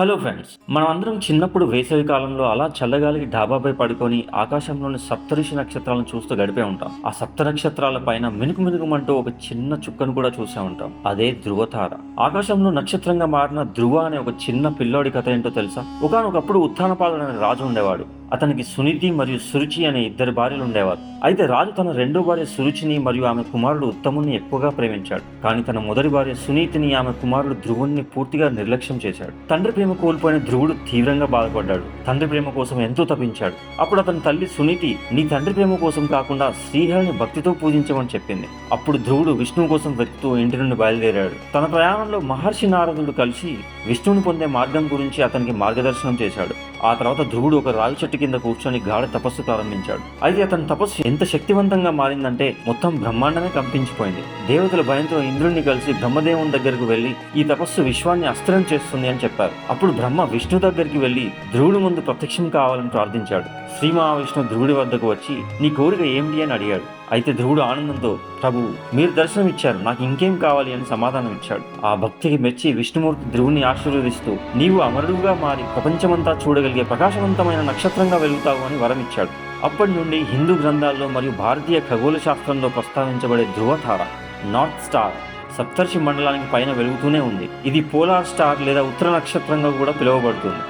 Hello friends మనం అందరం చిన్నప్పుడు వేసవి కాలంలో అలా చల్లగాలికి డాబాపై పడుకొని ఆకాశంలోని సప్తరిషి నక్షత్రాలను చూస్తూ గడిపే ఉంటాం. ఆ సప్త నక్షత్రాల పైన మినుకు మినుకుమంటూ ఒక చిన్న చుక్కను కూడా చూసే ఉంటాం. అదే ధృవతార. ఆకాశంలో నక్షత్రంగా మారిన ధృవ అనే ఒక చిన్న పిల్లోడి కథ ఏంటో తెలుసా? ఒకనొకప్పుడు ఉత్థానపాదుడు అనే రాజు ఉండేవాడు. అతనికి సునీతి మరియు సురుచి అనే ఇద్దరు భార్యలు ఉండేవారు. అయితే రాజు తన రెండో భార్య సురుచిని మరియు ఆమె కుమారుడు ఉత్తముని ఎక్కువగా ప్రేమించాడు. కానీ తన మొదటి భార్య సునీతిని ఆమె కుమారుడు ధ్రువుణ్ణి పూర్తిగా నిర్లక్ష్యం చేశాడు. తండ్రి ప్రేమ కోల్పోయిన ధ్రువుడు తీవ్రంగా బాధపడ్డాడు. తండ్రి ప్రేమ కోసం ఎంతో తపించాడు. అప్పుడు అతని తల్లి సునీతి నీ తండ్రి ప్రేమ కోసం కాకుండా శ్రీహరిని భక్తితో పూజించమని చెప్పింది. అప్పుడు ధ్రువుడు విష్ణువు కోసం వెతుకుతూ ఇంటి నుండి బయలుదేరాడు. తన ప్రయాణంలో మహర్షి నారదుడు కలిసి విష్ణువుని పొందే మార్గం గురించి అతనికి మార్గదర్శనం చేశాడు. ఆ తర్వాత ధ్రువుడు ఒక రావి చెట్టు కింద కూర్చొని గాఢ తపస్సు ప్రారంభించాడు. అయితే అతని తపస్సు ఎంత శక్తివంతంగా మారిందంటే మొత్తం బ్రహ్మాండమే కంపించిపోయింది. దేవతల భయంతో ఇంద్రుడిని కలిసి బ్రహ్మదేవుని దగ్గరకు వెళ్ళి ఈ తపస్సు విశ్వాన్ని అస్త్రం చేస్తుంది అని చెప్పారు. అప్పుడు బ్రహ్మ విష్ణు దగ్గరికి వెళ్ళి ధ్రువుడు ముందు ప్రత్యక్షం కావాలని ప్రార్థించాడు. శ్రీ మహావిష్ణు ధ్రువుడి వద్దకు వచ్చి నీ కోరిక ఏమిటి అని అడిగాడు. అయితే ధ్రువుడు ఆనందంతో ప్రభు మీరు దర్శనం ఇచ్చారు నాకు ఇంకేం కావాలి అని సమాధానం ఇచ్చాడు. ఆ భక్తికి మెచ్చి విష్ణుమూర్తి ధ్రువుని ఆశీర్వదిస్తూ నీవు అమరుడుగా మారి ప్రపంచమంతా చూడగలిగే ప్రకాశవంతమైన నక్షత్రంగా వెలుగుతావు అని వరం ఇచ్చాడు అప్పటి నుండి హిందూ గ్రంథాల్లో మరియు భారతీయ ఖగోళ శాస్త్రంలో ప్రస్తావించబడే ధ్రువతార నార్త్ స్టార్ సప్తర్షి మండలానికి పైన వెలుగుతూనే ఉంది. ఇది పోలార్ స్టార్ లేదా ఉత్తర నక్షత్రంగా కూడా పిలువబడుతుంది.